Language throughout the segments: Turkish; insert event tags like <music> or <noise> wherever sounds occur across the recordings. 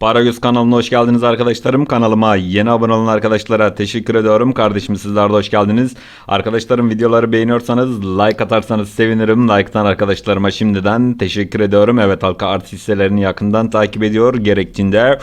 Paragöz kanalına hoş geldiniz arkadaşlarım. Kanalıma yeni abone olan arkadaşlara teşekkür ediyorum. Kardeşim sizler de hoş geldiniz. Arkadaşlarım videoları beğeniyorsanız like atarsanız sevinirim. Like'tan arkadaşlarıma şimdiden teşekkür ediyorum. Evet halka art hisselerini yakından takip ediyor. Gerektiğinde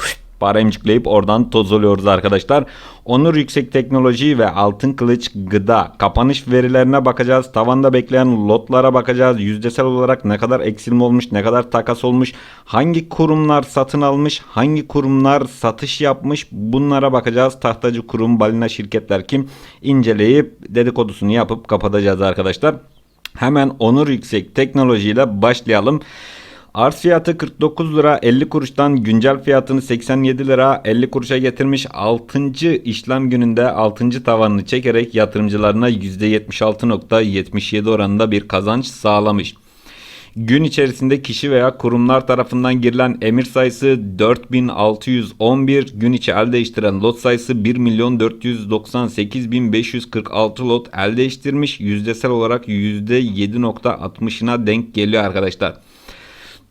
para emciklayıp oradan toz oluyoruz arkadaşlar. Onur Yüksek Teknoloji ve Altın Kılıç Gıda kapanış verilerine bakacağız. Tavanda bekleyen lotlara bakacağız. Yüzdesel olarak ne kadar eksilme olmuş, ne kadar takas olmuş, hangi kurumlar satın almış, hangi kurumlar satış yapmış bunlara bakacağız. Tahtacı kurum, balina şirketler kim inceleyip dedikodusunu yapıp kapatacağız arkadaşlar. Hemen Onur Yüksek Teknoloji ile başlayalım. Arz fiyatı 49 lira 50 kuruştan güncel fiyatını 87 lira 50 kuruşa getirmiş. 6. işlem gününde 6. tavanını çekerek yatırımcılarına %76.77 oranında bir kazanç sağlamış. Gün içerisinde kişi veya kurumlar tarafından girilen emir sayısı 4611, gün içi el değiştiren lot sayısı 1 milyon 498.546 lot el değiştirmiş. Yüzdesel olarak %7.60'ına denk geliyor arkadaşlar.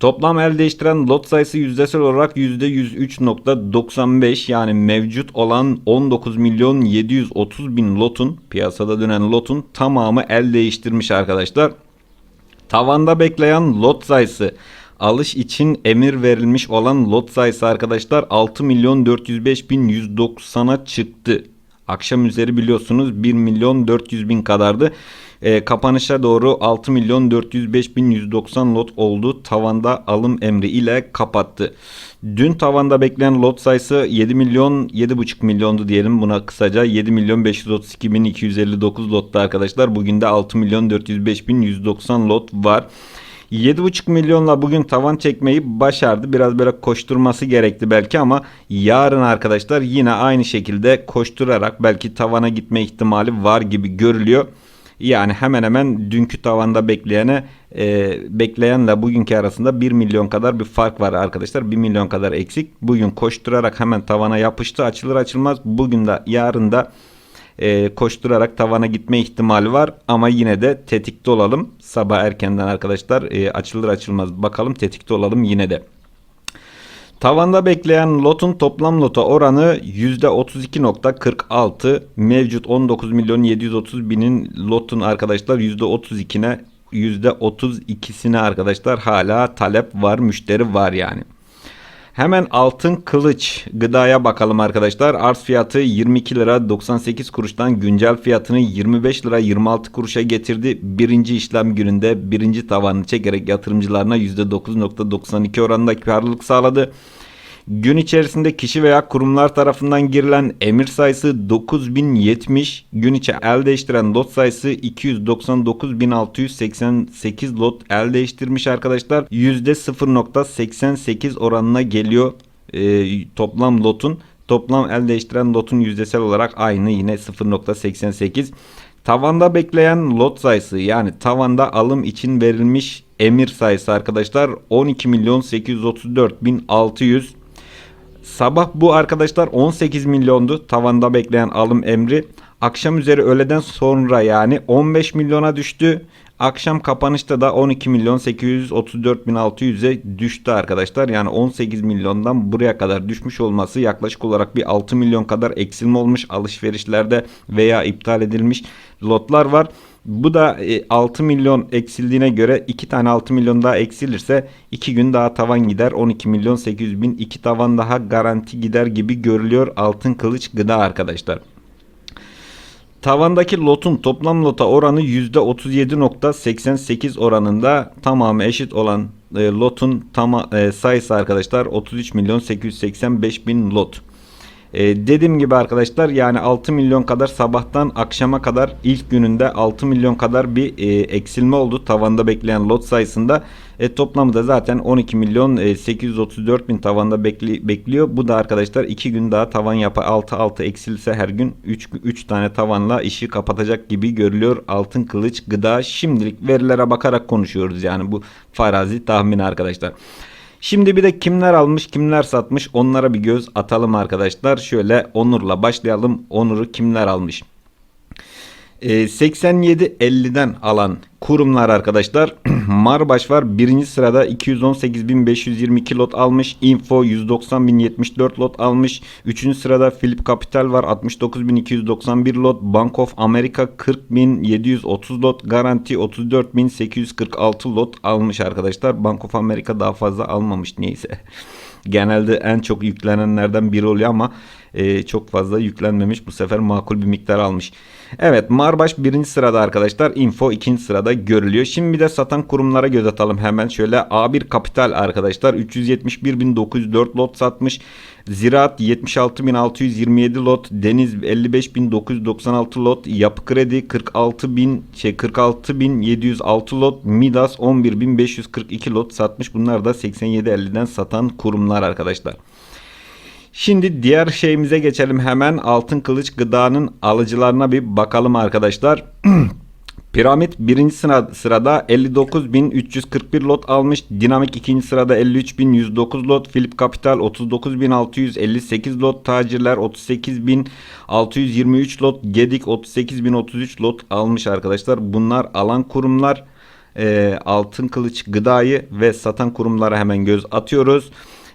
Toplam el değiştiren lot sayısı yüzdesel olarak %103.95 yani mevcut olan 19 milyon 730 bin lotun piyasada dönen lotun tamamı el değiştirmiş arkadaşlar. Tavanda bekleyen lot sayısı alış için emir verilmiş olan lot sayısı arkadaşlar 6 milyon 405 bin 190'a çıktı. Akşam üzeri biliyorsunuz 1 milyon 400 bin kadardı. E, kapanışa doğru 6 milyon 405 bin 190 lot oldu. Tavanda alım emri ile kapattı. Dün tavanda bekleyen lot sayısı 7 milyon 7,5 milyondu diyelim buna kısaca 7 milyon 532 bin 259 lotta arkadaşlar. Bugün de 6 milyon 405 bin 190 lot var. 7,5 milyonla bugün tavan çekmeyi başardı. Biraz böyle koşturması gerekti belki ama yarın arkadaşlar yine aynı şekilde koşturarak belki tavana gitme ihtimali var gibi görülüyor. Yani hemen hemen dünkü tavanda bekleyene e, bekleyenle bugünkü arasında 1 milyon kadar bir fark var arkadaşlar. 1 milyon kadar eksik. Bugün koşturarak hemen tavana yapıştı. Açılır açılmaz bugün de yarın da e, koşturarak tavana gitme ihtimali var. Ama yine de tetikte olalım. Sabah erkenden arkadaşlar e, açılır açılmaz bakalım tetikte olalım yine de. Tavanda bekleyen lotun toplam lota oranı %32.46. Mevcut 19 milyon 730 binin lotun arkadaşlar %32'ne %32'sine arkadaşlar hala talep var, müşteri var yani. Hemen altın kılıç gıdaya bakalım arkadaşlar. Arz fiyatı 22 lira 98 kuruştan güncel fiyatını 25 lira 26 kuruşa getirdi. Birinci işlem gününde birinci tavanını çekerek yatırımcılarına %9.92 oranında karlılık sağladı. Gün içerisinde kişi veya kurumlar tarafından girilen emir sayısı 9070, gün içi el değiştiren lot sayısı 299.688 lot el değiştirmiş arkadaşlar. %0.88 oranına geliyor e, toplam lotun. Toplam el değiştiren lotun yüzdesel olarak aynı yine 0.88. Tavanda bekleyen lot sayısı yani tavanda alım için verilmiş emir sayısı arkadaşlar 12 milyon 834 bin 600 Sabah bu arkadaşlar 18 milyondu tavanda bekleyen alım emri. Akşam üzeri öğleden sonra yani 15 milyona düştü. Akşam kapanışta da 12 milyon 834 bin 600'e düştü arkadaşlar. Yani 18 milyondan buraya kadar düşmüş olması yaklaşık olarak bir 6 milyon kadar eksilme olmuş alışverişlerde veya iptal edilmiş lotlar var. Bu da 6 e, milyon eksildiğine göre 2 tane 6 milyon daha eksilirse 2 gün daha tavan gider. 12 milyon 800 bin 2 tavan daha garanti gider gibi görülüyor altın kılıç gıda arkadaşlar. Tavandaki lotun toplam lota oranı %37.88 oranında tamamı eşit olan e, lotun tama, e, sayısı arkadaşlar 33 milyon 885 bin lot. Ee, dediğim gibi arkadaşlar yani 6 milyon kadar sabahtan akşama kadar ilk gününde 6 milyon kadar bir e, eksilme oldu tavanda bekleyen lot sayısında. E, toplamı da zaten 12 milyon e, 834 bin tavanda bekli, bekliyor. Bu da arkadaşlar 2 gün daha tavan yapa 6 6 eksilse her gün 3 3 tane tavanla işi kapatacak gibi görülüyor. Altın kılıç gıda şimdilik verilere bakarak konuşuyoruz yani bu farazi tahmin arkadaşlar. Şimdi bir de kimler almış kimler satmış onlara bir göz atalım arkadaşlar. Şöyle Onur'la başlayalım. Onur'u kimler almış? E, 87.50'den alan kurumlar arkadaşlar. <clears throat> Marbaş var. Birinci sırada 218.522 lot almış. Info 190.074 lot almış. Üçüncü sırada Philip Capital var. 69.291 lot. Bank of America 40.730 lot. Garanti 34.846 lot almış arkadaşlar. Bank of America daha fazla almamış neyse. <laughs> Genelde en çok yüklenenlerden biri oluyor ama e, çok fazla yüklenmemiş. Bu sefer makul bir miktar almış. Evet Marbaş birinci sırada arkadaşlar. Info ikinci sırada görülüyor. Şimdi bir de satan kurumlara göz atalım hemen. Şöyle A1 Kapital arkadaşlar 371.904 lot satmış. Ziraat 76.627 lot, Deniz 55.996 lot, Yapı Kredi 46.000 şey 46.706 lot, Midas 11.542 lot satmış. Bunlar da 87.50'den satan kurumlar arkadaşlar. Şimdi diğer şeyimize geçelim hemen. Altın Kılıç Gıda'nın alıcılarına bir bakalım arkadaşlar. <clears throat> Piramit birinci sıra, sırada 59.341 lot almış. Dinamik ikinci sırada 53.109 lot. Philip Capital 39.658 lot. Tacirler 38.623 lot. Gedik 38.033 lot almış arkadaşlar. Bunlar alan kurumlar. Ee, Altın Kılıç Gıda'yı ve satan kurumlara hemen göz atıyoruz.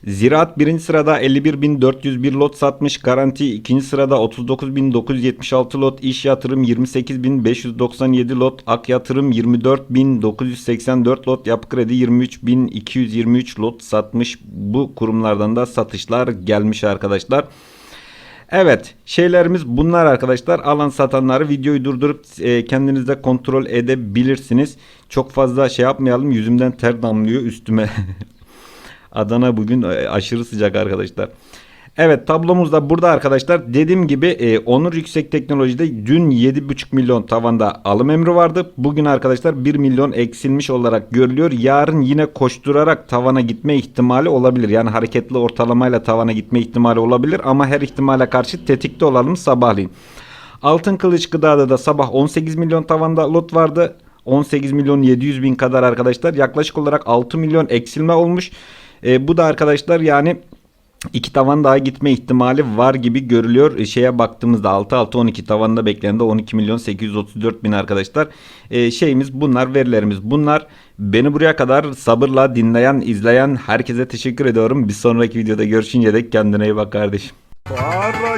Ziraat birinci sırada 51.401 lot satmış. Garanti ikinci sırada 39.976 lot. İş yatırım 28.597 lot. Ak yatırım 24.984 lot. Yapı kredi 23.223 lot satmış. Bu kurumlardan da satışlar gelmiş arkadaşlar. Evet şeylerimiz bunlar arkadaşlar. Alan satanları videoyu durdurup e, kendiniz de kontrol edebilirsiniz. Çok fazla şey yapmayalım. Yüzümden ter damlıyor üstüme. <laughs> Adana bugün e, aşırı sıcak arkadaşlar. Evet tablomuz da burada arkadaşlar. Dediğim gibi e, Onur Yüksek Teknoloji'de dün 7,5 milyon tavanda alım emri vardı. Bugün arkadaşlar 1 milyon eksilmiş olarak görülüyor. Yarın yine koşturarak tavana gitme ihtimali olabilir. Yani hareketli ortalamayla tavana gitme ihtimali olabilir. Ama her ihtimale karşı tetikte olalım sabahleyin. Altın Kılıç Gıda'da da sabah 18 milyon tavanda lot vardı. 18 milyon 700 bin kadar arkadaşlar. Yaklaşık olarak 6 milyon eksilme olmuş. E, bu da arkadaşlar yani iki tavan daha gitme ihtimali var gibi görülüyor. E, şeye baktığımızda 6-6-12 tavanda bekleyen de 12 milyon 834 bin arkadaşlar. E, şeyimiz bunlar verilerimiz bunlar. Beni buraya kadar sabırla dinleyen izleyen herkese teşekkür ediyorum. Bir sonraki videoda görüşünce dek kendine iyi bak kardeşim. Para